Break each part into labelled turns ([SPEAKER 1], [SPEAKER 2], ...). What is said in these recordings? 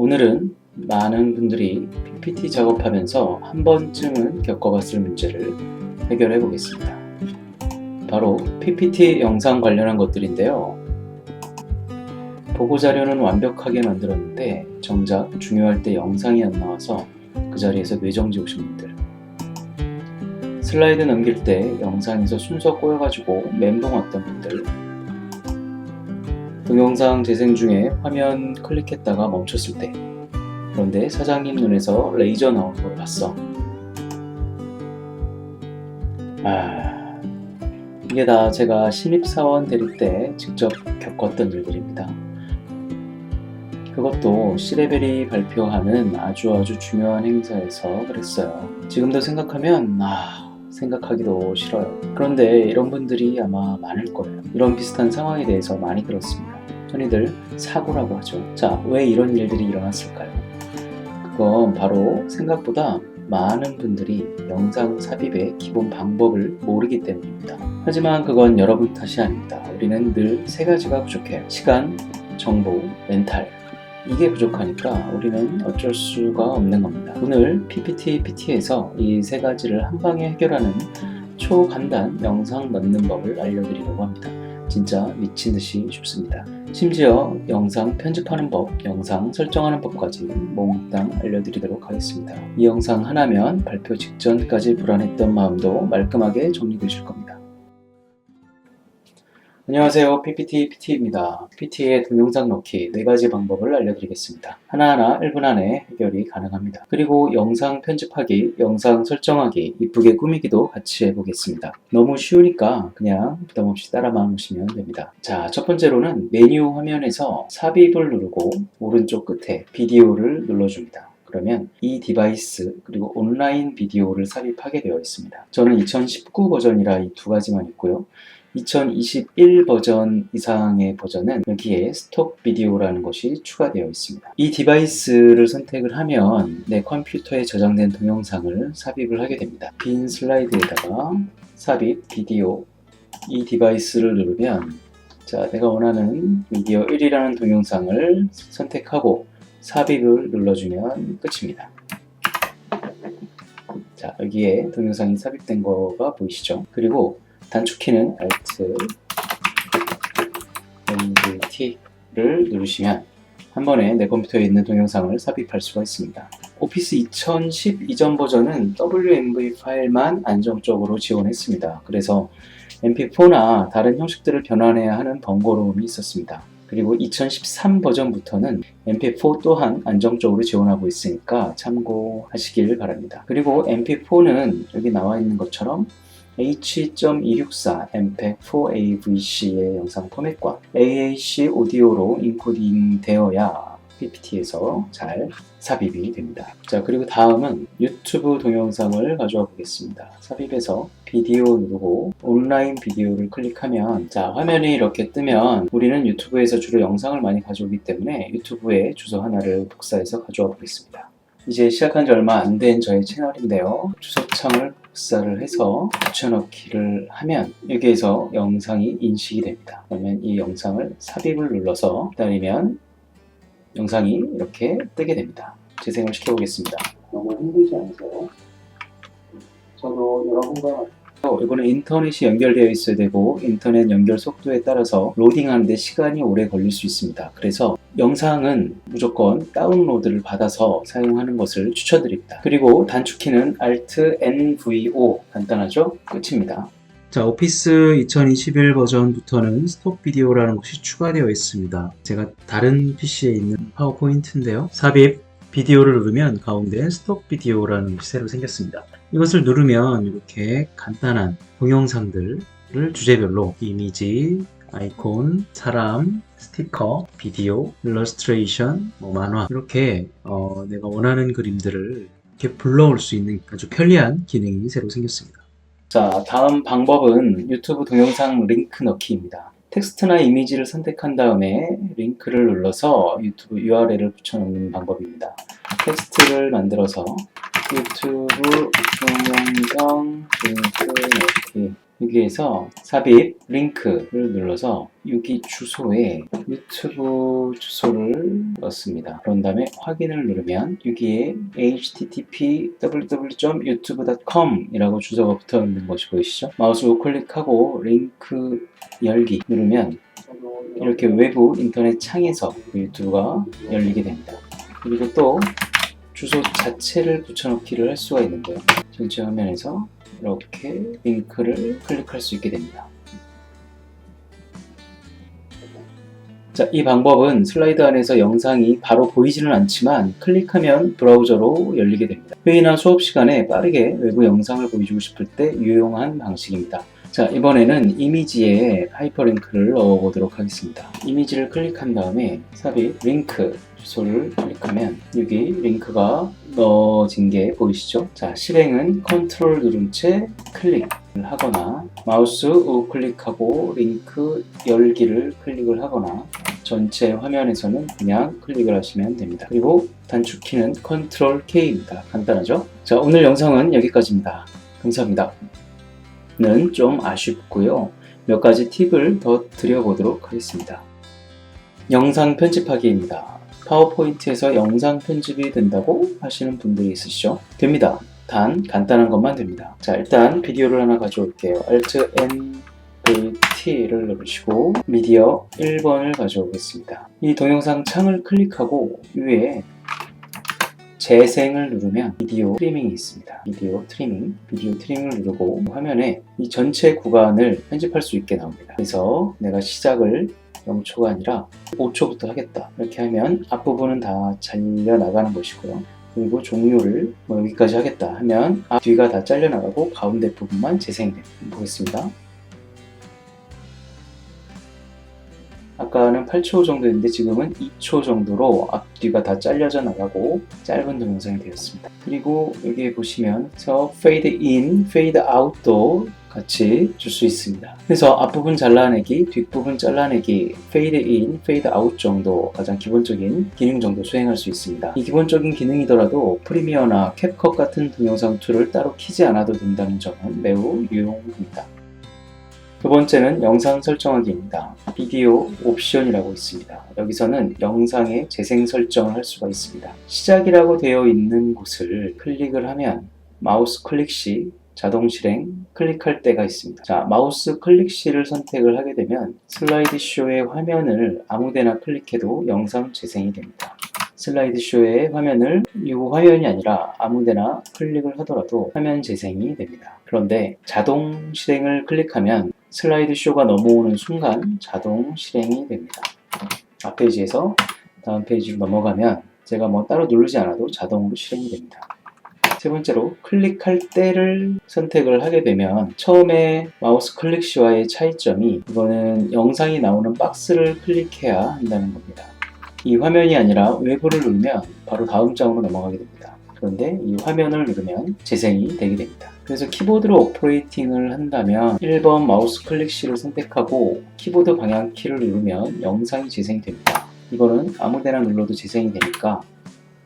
[SPEAKER 1] 오늘은 많은 분들이 PPT 작업하면서 한 번쯤은 겪어봤을 문제를 해결해 보겠습니다. 바로 PPT 영상 관련한 것들인데요. 보고 자료는 완벽하게 만들었는데 정작 중요할 때 영상이 안 나와서 그 자리에서 뇌정지 오신 분들 슬라이드 넘길 때 영상에서 순서 꼬여가지고 멘붕 왔던 분들 동영상 재생 중에 화면 클릭했다가 멈췄을 때. 그런데 사장님 눈에서 레이저 나오는 걸 봤어. 아 이게 다 제가 신입사원 대리 때 직접 겪었던 일들입니다. 그것도 시레벨이 발표하는 아주 아주 중요한 행사에서 그랬어요. 지금도 생각하면 아 생각하기도 싫어요. 그런데 이런 분들이 아마 많을 거예요. 이런 비슷한 상황에 대해서 많이 들었습니다. 흔히들 사고라고 하죠. 자, 왜 이런 일들이 일어났을까요? 그건 바로 생각보다 많은 분들이 영상 삽입의 기본 방법을 모르기 때문입니다. 하지만 그건 여러분 탓이 아닙니다. 우리는 늘 세 가지가 부족해요. 시간, 정보, 멘탈. 이게 부족하니까 우리는 어쩔 수가 없는 겁니다. 오늘 PPT, PT에서 이 세 가지를 한 방에 해결하는 초간단 영상 넣는 법을 알려드리려고 합니다. 진짜 미친 듯이 쉽습니다. 심지어 영상 편집하는 법, 영상 설정하는 법까지 몽땅 알려드리도록 하겠습니다. 이 영상 하나면 발표 직전까지 불안했던 마음도 말끔하게 정리되실 겁니다. 안녕하세요. PPT PT입니다. PT의 동영상 넣기 4가지 방법을 알려드리겠습니다. 하나하나 1분 안에 해결이 가능합니다. 그리고 영상 편집하기, 영상 설정하기, 이쁘게 꾸미기도 같이 해보겠습니다. 너무 쉬우니까 그냥 부담없이 따라만 보시면 됩니다. 자, 첫 번째로는 메뉴 화면에서 삽입을 누르고 오른쪽 끝에 비디오를 눌러줍니다. 그러면 이 디바이스 그리고 온라인 비디오를 삽입하게 되어 있습니다. 저는 2019 버전이라 이 두 가지만 있고요. 2021 버전 이상의 버전은 여기에 스톡 비디오라는 것이 추가되어 있습니다. 이 디바이스를 선택을 하면 내 컴퓨터에 저장된 동영상을 삽입을 하게 됩니다. 빈 슬라이드에다가 삽입 비디오 이 디바이스를 누르면 자 내가 원하는 미디어 1이라는 동영상을 선택하고 삽입을 눌러주면 끝입니다. 자 여기에 동영상이 삽입된 거가 보이시죠? 그리고 단축키는 Alt, T를 누르시면 한 번에 내 컴퓨터에 있는 동영상을 삽입할 수가 있습니다. 오피스 2010 이전 버전은 WMV 파일만 안정적으로 지원했습니다. 그래서 MP4나 다른 형식들을 변환해야 하는 번거로움이 있었습니다. 그리고 2013 버전부터는 MP4 또한 안정적으로 지원하고 있으니까 참고하시길 바랍니다. 그리고 MP4는 여기 나와 있는 것처럼 H.264 MPEG-4AVC의 영상 포맷과 AAC 오디오로 인코딩 되어야 PPT에서 잘 삽입이 됩니다. 자, 그리고 다음은 유튜브 동영상을 가져와 보겠습니다. 삽입해서 비디오 누르고 온라인 비디오를 클릭하면 자, 화면이 이렇게 뜨면 우리는 유튜브에서 주로 영상을 많이 가져오기 때문에 유튜브에 주소 하나를 복사해서 가져와 보겠습니다. 이제 시작한 지 얼마 안 된 저의 채널인데요. 주소창을 복사를 해서 붙여넣기를 하면 여기에서 영상이 인식이 됩니다. 그러면 이 영상을 삽입을 눌러서 기다리면 영상이 이렇게 뜨게 됩니다. 재생을 시켜보겠습니다. 너무 힘들지 않으세요? 저도 여러분과 이거는 인터넷이 연결되어 있어야 되고 인터넷 연결 속도에 따라서 로딩하는데 시간이 오래 걸릴 수 있습니다. 그래서 영상은 무조건 다운로드를 받아서 사용하는 것을 추천드립니다. 그리고 단축키는 Alt NVO 간단하죠? 끝입니다. 자, 오피스 2021 버전부터는 스톡 비디오라는 것이 추가되어 있습니다. 제가 다른 PC에 있는 파워포인트인데요. 삽입 비디오를 누르면 가운데 스톡 비디오라는 것이 새로 생겼습니다. 이것을 누르면 이렇게 간단한 동영상들을 주제별로 이미지, 아이콘, 사람, 스티커, 비디오, 일러스트레이션, 뭐 만화 이렇게 어, 내가 원하는 그림들을 이렇게 불러올 수 있는 아주 편리한 기능이 새로 생겼습니다. 자, 다음 방법은 유튜브 동영상 링크 넣기입니다. 텍스트나 이미지를 선택한 다음에 링크를 눌러서 유튜브 URL을 붙여넣는 방법입니다. 텍스트를 만들어서 유튜브 동영상 링크 넣기 여기에서 삽입 링크를 눌러서 여기 주소에 유튜브 주소를 넣습니다. 그런 다음에 확인을 누르면 여기에 http www.youtube.com 이라고 주소가 붙어 있는 것이 보이시죠? 마우스 우클릭하고 링크 열기 누르면 이렇게 외부 인터넷 창에서 그 유튜브가 열리게 됩니다. 그리고 또 주소 자체를 붙여넣기를 할 수가 있는데요. 전체 화면에서 이렇게 링크를 클릭할 수 있게 됩니다. 자, 이 방법은 슬라이드 안에서 영상이 바로 보이지는 않지만 클릭하면 브라우저로 열리게 됩니다. 회의나 수업 시간에 빠르게 외부 영상을 보여주고 싶을 때 유용한 방식입니다. 자, 이번에는 이미지에 하이퍼링크를 넣어보도록 하겠습니다. 이미지를 클릭한 다음에 삽입 링크 주소를 클릭하면 여기 링크가 넣어진 게 보이시죠? 자, 실행은 컨트롤 누른 채 클릭을 하거나 마우스 우클릭하고 링크 열기를 클릭을 하거나 전체 화면에서는 그냥 클릭을 하시면 됩니다. 그리고 단축키는 컨트롤 K입니다. 간단하죠? 자, 오늘 영상은 여기까지입니다. 감사합니다. 는좀 아쉽고요. 몇 가지 팁을 더 드려보도록 하겠습니다. 영상 편집하기입니다. 파워포인트에서 영상 편집이 된다고 하시는 분들이 있으시죠? 됩니다. 단 간단한 것만 됩니다. 자 일단 비디오를 하나 가져올게요. Alt N T를 누르시고 미디어 1번을 가져오겠습니다. 이 동영상 창을 클릭하고 위에 재생을 누르면 비디오 트리밍이 있습니다. 비디오 트리밍, 비디오 트리밍을 누르고 화면에 이 전체 구간을 편집할 수 있게 나옵니다. 그래서 내가 시작을 0초가 아니라 5초부터 하겠다. 이렇게 하면 앞부분은 다 잘려 나가는 것이고요. 그리고 종료를 뭐 여기까지 하겠다 하면 앞 뒤가 다 잘려 나가고 가운데 부분만 재생됩니다. 보겠습니다. 8초 정도였는데 지금은 2초 정도로 앞뒤가 다 잘려져 나가고 짧은 동영상이 되었습니다. 그리고 여기 보시면 저 fade in, fade out도 같이 줄 수 있습니다. 그래서 앞부분 잘라내기, 뒷부분 잘라내기, fade in, fade out 정도 가장 기본적인 기능 정도 수행할 수 있습니다. 이 기본적인 기능이더라도 프리미어나 캡컷 같은 동영상 툴을 따로 키지 않아도 된다는 점은 매우 유용합니다. 두 번째는 영상 설정하기입니다. 비디오 옵션이라고 있습니다. 여기서는 영상의 재생 설정을 할 수가 있습니다. 시작이라고 되어 있는 곳을 클릭을 하면 마우스 클릭 시 자동 실행 클릭할 때가 있습니다. 자, 마우스 클릭 시를 선택을 하게 되면 슬라이드 쇼의 화면을 아무데나 클릭해도 영상 재생이 됩니다. 슬라이드 쇼의 화면을 이 화면이 아니라 아무데나 클릭을 하더라도 화면 재생이 됩니다. 그런데 자동 실행을 클릭하면 슬라이드 쇼가 넘어오는 순간 자동 실행이 됩니다. 앞 페이지에서 다음 페이지로 넘어가면 제가 뭐 따로 누르지 않아도 자동으로 실행이 됩니다. 세 번째로 클릭할 때를 선택을 하게 되면 처음에 마우스 클릭 시와의 차이점이 이거는 영상이 나오는 박스를 클릭해야 한다는 겁니다. 이 화면이 아니라 외부를 누르면 바로 다음 장으로 넘어가게 됩니다. 그런데 이 화면을 누르면 재생이 되게 됩니다. 그래서 키보드로 오퍼레이팅을 한다면 1번 마우스 클릭 시를 선택하고 키보드 방향 키를 누르면 영상이 재생이 됩니다. 이거는 아무데나 눌러도 재생이 되니까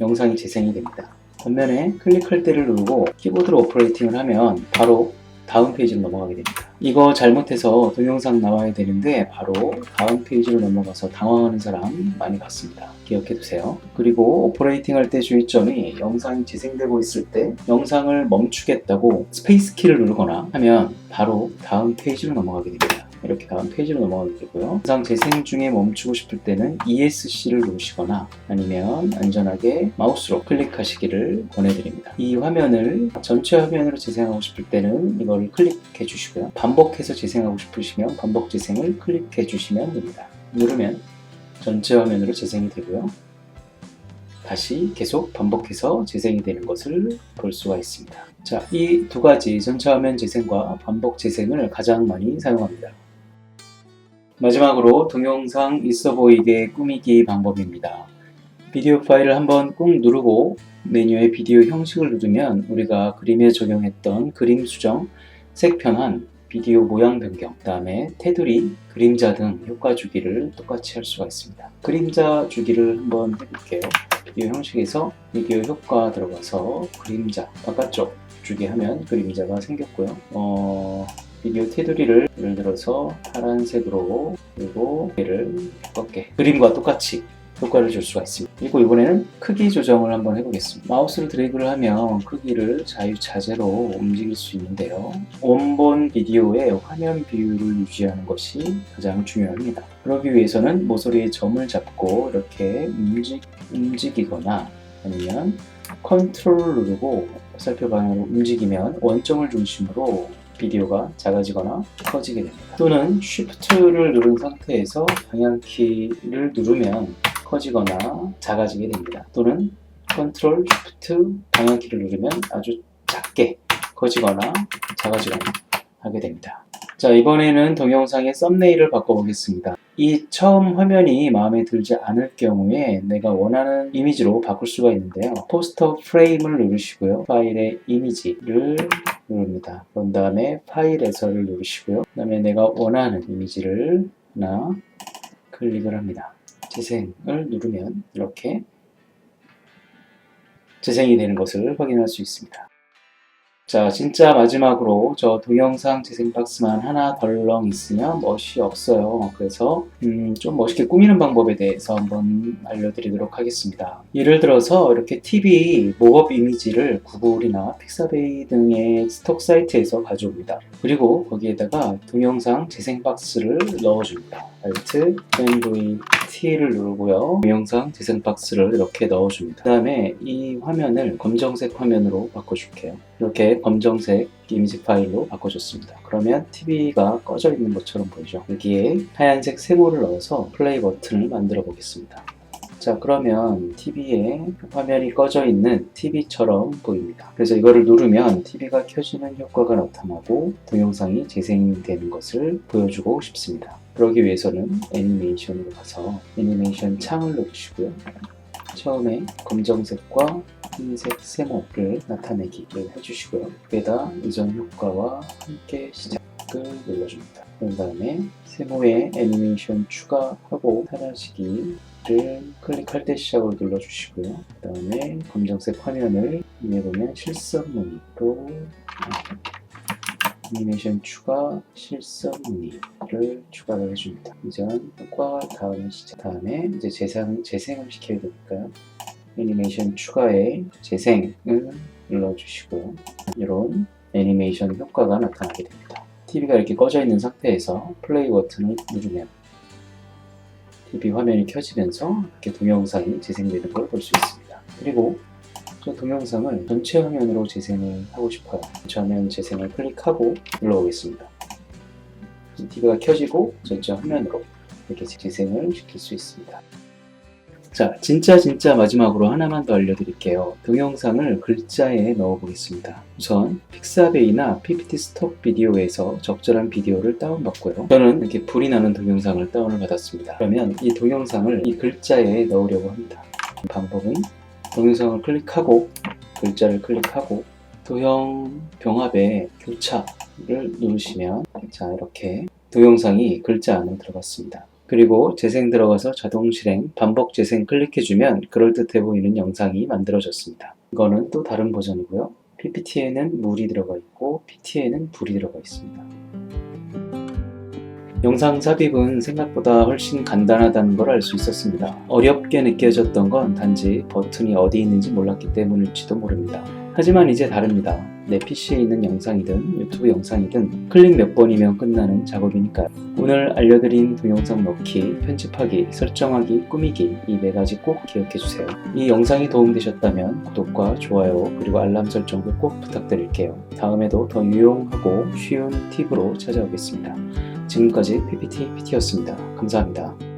[SPEAKER 1] 영상이 재생이 됩니다. 반면에 클릭할 때를 누르고 키보드로 오퍼레이팅을 하면 바로 다음 페이지로 넘어가게 됩니다. 이거 잘못해서 동영상 나와야 되는데 바로 다음 페이지로 넘어가서 당황하는 사람 많이 봤습니다. 기억해 두세요. 그리고 오퍼레이팅 할 때 주의점이 영상이 재생되고 있을 때 영상을 멈추겠다고 스페이스 키를 누르거나 하면 바로 다음 페이지로 넘어가게 됩니다. 이렇게 다음 페이지로 넘어가게 되고요. 영상 재생 중에 멈추고 싶을 때는 ESC를 누르시거나 아니면 안전하게 마우스로 클릭하시기를 권해드립니다. 이 화면을 전체 화면으로 재생하고 싶을 때는 이걸 클릭해 주시고요. 반복해서 재생하고 싶으시면 반복 재생을 클릭해 주시면 됩니다. 누르면 전체 화면으로 재생이 되고요. 다시 계속 반복해서 재생이 되는 것을 볼 수가 있습니다. 자, 이 두 가지 전체 화면 재생과 반복 재생을 가장 많이 사용합니다. 마지막으로 동영상 있어 보이게 꾸미기 방법입니다. 비디오 파일을 한번 꾹 누르고 메뉴의 비디오 형식을 누르면 우리가 그림에 적용했던 그림 수정, 색 변환, 비디오 모양 변경, 그 다음에 테두리, 그림자 등 효과 주기를 똑같이 할 수가 있습니다. 그림자 주기를 한번 해볼게요. 비디오 형식에서 비디오 효과 들어가서 그림자 바깥쪽 주기 하면 그림자가 생겼고요. 어, 비디오 테두리를 예를 들어서 파란색으로 그리고 얘를 꺾게 그림과 똑같이 효과를 줄 수가 있습니다. 그리고 이번에는 크기 조정을 한번 해보겠습니다. 마우스로 드래그를 하면 크기를 자유자재로 움직일 수 있는데요. 원본 비디오의 화면 비율을 유지하는 것이 가장 중요합니다. 그러기 위해서는 모서리에 점을 잡고 이렇게 움직, 움직이거나 아니면 컨트롤 누르고 화살표 방향으로 움직이면 원점을 중심으로 비디오가 작아지거나 커지게 됩니다. 또는 Shift를 누른 상태에서 방향키를 누르면 커지거나 작아지게 됩니다. 또는 Ctrl Shift 방향키를 누르면 아주 작게 커지거나 작아지거나 하게 됩니다. 자, 이번에는 동영상의 썸네일을 바꿔보겠습니다. 이 처음 화면이 마음에 들지 않을 경우에 내가 원하는 이미지로 바꿀 수가 있는데요. 포스터 프레임을 누르시고요. 파일의 이미지를 누릅니다. 그런 다음에 파일에서를 누르시고요. 그 다음에 내가 원하는 이미지를 하나 클릭을 합니다. 재생을 누르면 이렇게 재생이 되는 것을 확인할 수 있습니다. 자, 진짜 마지막으로 저 동영상 재생 박스만 하나 덜렁 있으면 멋이 없어요. 그래서 음, 좀 멋있게 꾸미는 방법에 대해서 한번 알려드리도록 하겠습니다. 예를 들어서 이렇게 TV 모업 이미지를 구글이나 픽사베이 등의 스톡 사이트에서 가져옵니다. 그리고 거기에다가 동영상 재생 박스를 넣어줍니다. Alt, NV, T를 누르고요. 동영상 재생 박스를 이렇게 넣어줍니다. 그 다음에 이 화면을 검정색 화면으로 바꿔줄게요. 이렇게 검정색 이미지 파일로 바꿔줬습니다. 그러면 TV가 꺼져 있는 것처럼 보이죠? 여기에 하얀색 세모를 넣어서 플레이 버튼을 만들어 보겠습니다. 자, 그러면 TV에 화면이 꺼져 있는 TV처럼 보입니다. 그래서 이거를 누르면 TV가 켜지는 효과가 나타나고 동영상이 재생되는 것을 보여주고 싶습니다. 그러기 위해서는 애니메이션으로 가서 애니메이션 창을 누르시고요. 처음에 검정색과 흰색 세모를 나타내기를 해주시고요. 여기에다 이전 효과와 함께 시작을 눌러줍니다. 그런 다음에 세모에 애니메이션 추가하고 사라지기 를 클릭할 때 시작으로 눌러주시고요. 그 다음에 검정색 화면을 위에 보면 실선 무늬로 애니메이션 추가 실선 무늬를 추가를 해줍니다. 이전 효과 다음에 시작 다음에 이제 재생, 재생을 시켜야 되니까요. 애니메이션 추가에 재생을 눌러주시고요. 이런 애니메이션 효과가 나타나게 됩니다. TV가 이렇게 꺼져 있는 상태에서 플레이 버튼을 누르면 TV 화면이 켜지면서 이렇게 동영상이 재생되는 걸 볼 수 있습니다. 그리고 저 동영상을 전체 화면으로 재생을 하고 싶어요. 전체 화면 재생을 클릭하고 눌러보겠습니다. TV가 켜지고 전체 화면으로 이렇게 재생을 시킬 수 있습니다. 자, 진짜 진짜 마지막으로 하나만 더 알려드릴게요. 동영상을 글자에 넣어보겠습니다. 우선 픽사베이나 PPT 스톡 비디오에서 적절한 비디오를 다운받고요. 저는 이렇게 불이 나는 동영상을 다운을 받았습니다. 그러면 이 동영상을 이 글자에 넣으려고 합니다. 방법은 동영상을 클릭하고 글자를 클릭하고 도형 병합의 교차를 누르시면 자 이렇게 동영상이 글자 안으로 들어갔습니다. 그리고 재생 들어가서 자동 실행, 반복 재생 클릭해주면 그럴듯해 보이는 영상이 만들어졌습니다. 이거는 또 다른 버전이고요. PPT에는 물이 들어가 있고 PT에는 불이 들어가 있습니다. 영상 삽입은 생각보다 훨씬 간단하다는 걸 알 수 있었습니다. 어렵게 느껴졌던 건 단지 버튼이 어디 있는지 몰랐기 때문일지도 모릅니다. 하지만 이제 다릅니다. 내 PC에 있는 영상이든 유튜브 영상이든 클릭 몇 번이면 끝나는 작업이니까요. 오늘 알려드린 동영상 넣기, 편집하기, 설정하기, 꾸미기 이 네 가지 꼭 기억해주세요. 이 영상이 도움되셨다면 구독과 좋아요 그리고 알람 설정도 꼭 부탁드릴게요. 다음에도 더 유용하고 쉬운 팁으로 찾아오겠습니다. 지금까지 PPT PT였습니다. 감사합니다.